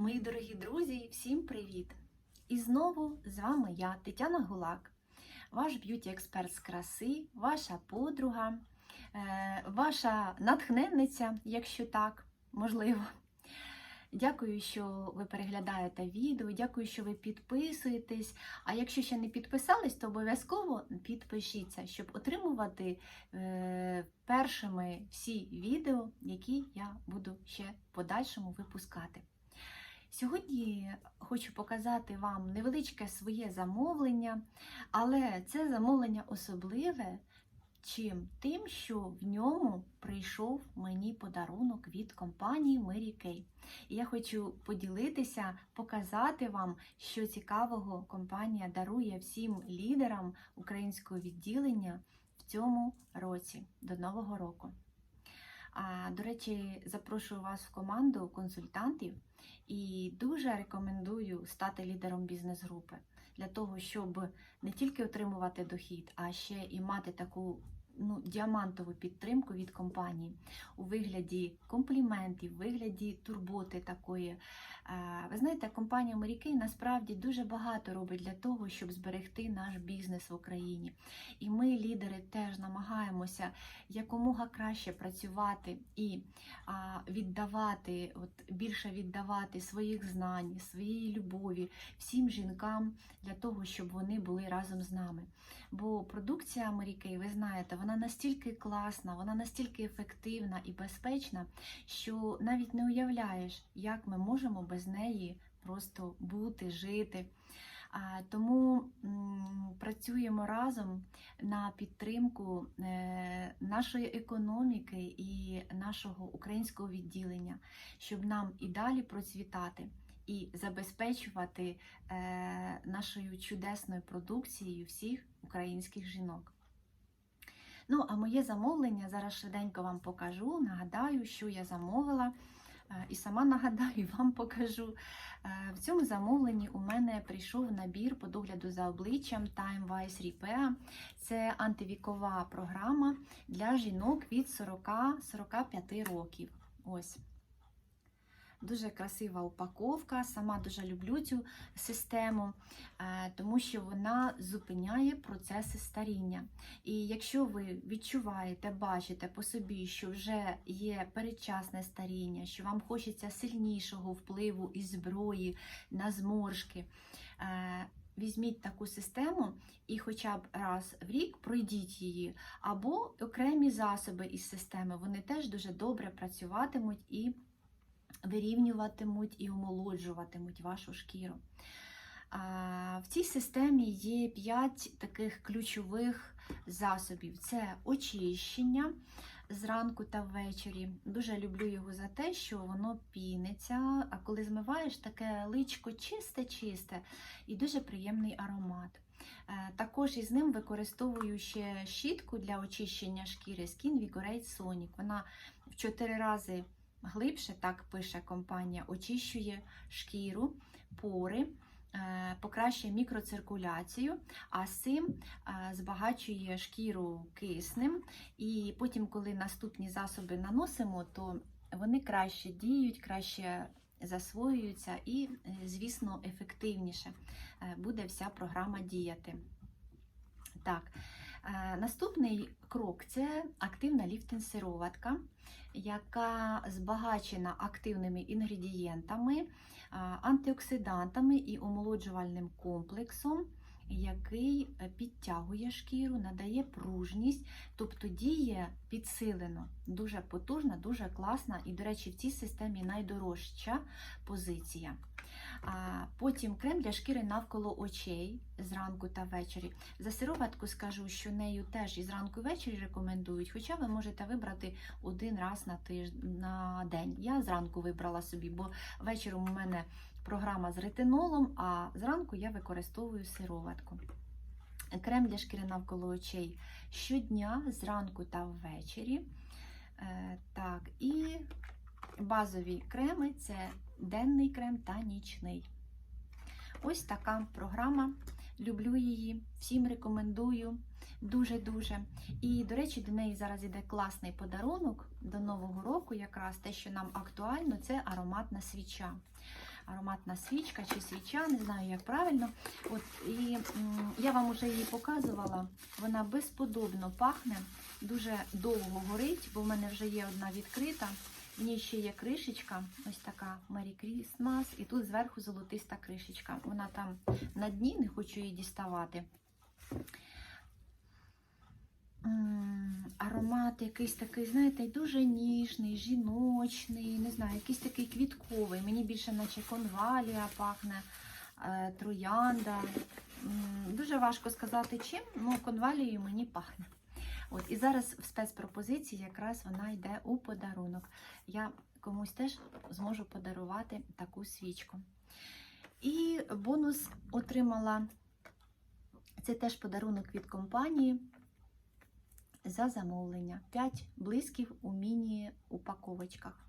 Мої дорогі друзі, всім привіт! І знову з вами я, Тетяна Гулак, ваш б'юті-експерт з краси, ваша подруга, е, ваша натхненниця, якщо так, можливо. Дякую, що ви переглядаєте відео, дякую, що ви підписуєтесь. А якщо ще не підписались, то обов'язково підпишіться, щоб отримувати е, першими всі відео, які я буду ще в подальшому випускати. Сьогодні хочу показати вам невеличке своє замовлення, але це замовлення особливе чим? Тим, що в ньому прийшов мені подарунок від компанії Mary Kay. І я хочу поділитися, показати вам, що цікавого компанія дарує всім лідерам українського відділення в цьому році до Нового року. До речі, запрошую вас в команду консультантів і дуже рекомендую стати лідером бізнес-групи для того, щоб не тільки отримувати дохід, а ще і мати таку ну, діамантову підтримку від компанії у вигляді компліментів, у вигляді турботи такої. Ви знаєте, компанія Морякей насправді дуже багато робить для того, щоб зберегти наш бізнес в Україні. І ми, лідери, теж намагаємося якомога краще працювати і віддавати, от більше віддавати своїх знань, своєї любові всім жінкам для того, щоб вони були разом з нами. Бо продукція Морякей, ви знаєте, вона настільки класна, вона настільки ефективна і безпечна, що навіть не уявляєш, як ми можемо без неї просто бути, жити. Тому працюємо разом на підтримку е, нашої економіки і нашого українського відділення, щоб нам і далі процвітати і забезпечувати е, нашою чудесною продукцією всіх українських жінок. Ну, а моє замовлення зараз швиденько вам покажу. Нагадаю, що я замовила. Е, і сама нагадаю, вам покажу. Е, в цьому замовленні у мене прийшов набір по догляду за обличчям Time Wise Repair. Це антивікова програма для жінок від 40-45 років. Ось. Дуже красива упаковка, сама дуже люблю цю систему, е, тому що вона зупиняє процеси старіння. І якщо ви відчуваєте, бачите по собі, що вже є передчасне старіння, що вам хочеться сильнішого впливу і зброї на зморшки, е, Візьміть таку систему і хоча б раз в рік пройдіть її, або окремі засоби із системи, вони теж дуже добре працюватимуть і вирівнюватимуть і омолоджуватимуть вашу шкіру. В цій системі є 5 таких ключових засобів: це очищення зранку та ввечері. Дуже люблю його за те, що воно піниться, а коли змиваєш, таке личко чисте-чисте і дуже приємний аромат. Е, також із ним використовую ще щітку для очищення шкіри Skin Vigorate Sonic. Вона в 4 рази глибше, так пише компанія, очищує шкіру, пори, е, покращує мікроциркуляцію, а з цим е, збагачує шкіру киснем. І потім, коли наступні засоби наносимо, то вони краще діють, краще засвоюються і, е, звісно, ефективніше буде вся програма діяти. Так, Наступний крок це активна ліфтинг-сироватка яка збагачена активними інгредієнтами, антиоксидантами і омолоджувальним комплексом, який е, підтягує шкіру, надає пружність, тобто діє підсилено, дуже потужна, дуже класна і, до речі, в цій системі найдорожча позиція. А Потім крем для шкіри навколо очей зранку та ввечері. За сироватку скажу, що нею теж і зранку ввечері рекомендують, хоча ви можете вибрати один раз на тиждень на день. Я зранку вибрала собі, бо вечором у мене програма з ретинолом, а зранку я використовую сироватку. Крем для шкіри навколо очей щодня, зранку та ввечері. Е, так, і базові креми це денний крем та нічний. Ось така програма. Люблю її, всім рекомендую дуже-дуже. І, до речі, до неї зараз іде класний подарунок до Нового року, якраз те, що нам актуально, це ароматна свіча. Ароматна свічка чи свіча, не знаю, як правильно. От, і я вам вже її показувала. Вона безподобно пахне, дуже довго горить, бо в мене вже є одна відкрита. В ній ще є кришечка, ось така Merry Christmas, і тут зверху золотиста кришечка. Вона там на дні, не хочу її діставати. Аромат якийсь такий, знаєте, дуже ніжний, жіночний, не знаю, якийсь такий квітковий. Мені більше наче конвалія пахне, е, троянда. Дуже важко сказати чим, але конвалією мені пахне. От, і зараз в спецпропозиції якраз вона йде у подарунок. Я комусь теж зможу подарувати таку свічку. І бонус отримала це теж подарунок від компанії за замовлення. 5 блисків у міні-упаковочках.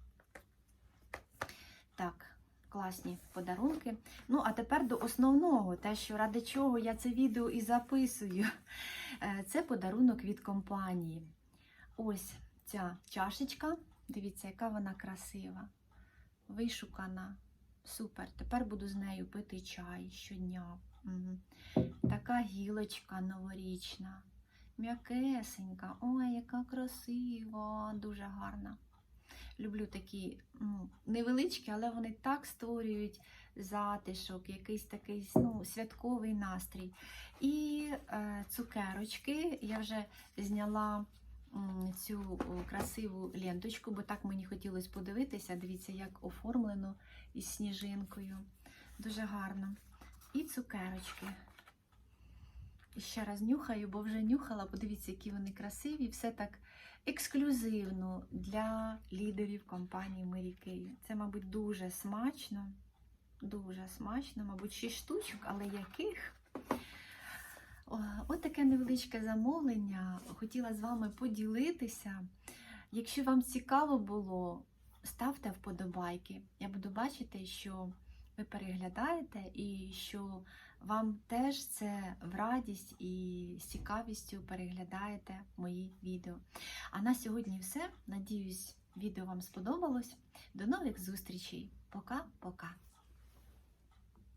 Так, класні подарунки. Ну, а тепер до основного, те, що ради чого я це відео і записую. Е, Це подарунок від компанії. Ось ця чашечка. Дивіться, яка вона красива, вишукана. Супер. Тепер буду з нею пити чай щодня. Мгм. Така гілочка новорічна, м'якесенька. Ой, яка красива, дуже гарна. Люблю такі невеличкі, але вони так створюють затишок, якийсь такий ну, святковий настрій. І е, цукерочки. Я вже зняла цю красиву ленточку, бо так мені хотілося подивитися. Дивіться, як оформлено із сніжинкою. Дуже гарно. І цукерочки. Ще раз нюхаю, бо вже нюхала. Подивіться, які вони красиві. Все так ексклюзивно для лідерів компанії Mary Kay. Це, мабуть, дуже смачно. Дуже смачно, мабуть, 6 штучок, але яких? От таке невеличке замовлення. Хотіла з вами поділитися. Якщо вам цікаво було, ставте вподобайки. Я буду бачити, що ви переглядаєте і що вам теж це в радість і з цікавістю переглядаєте мої відео. А на сьогодні все. Надіюсь, відео вам сподобалось. До нових зустрічей. Пока-пока.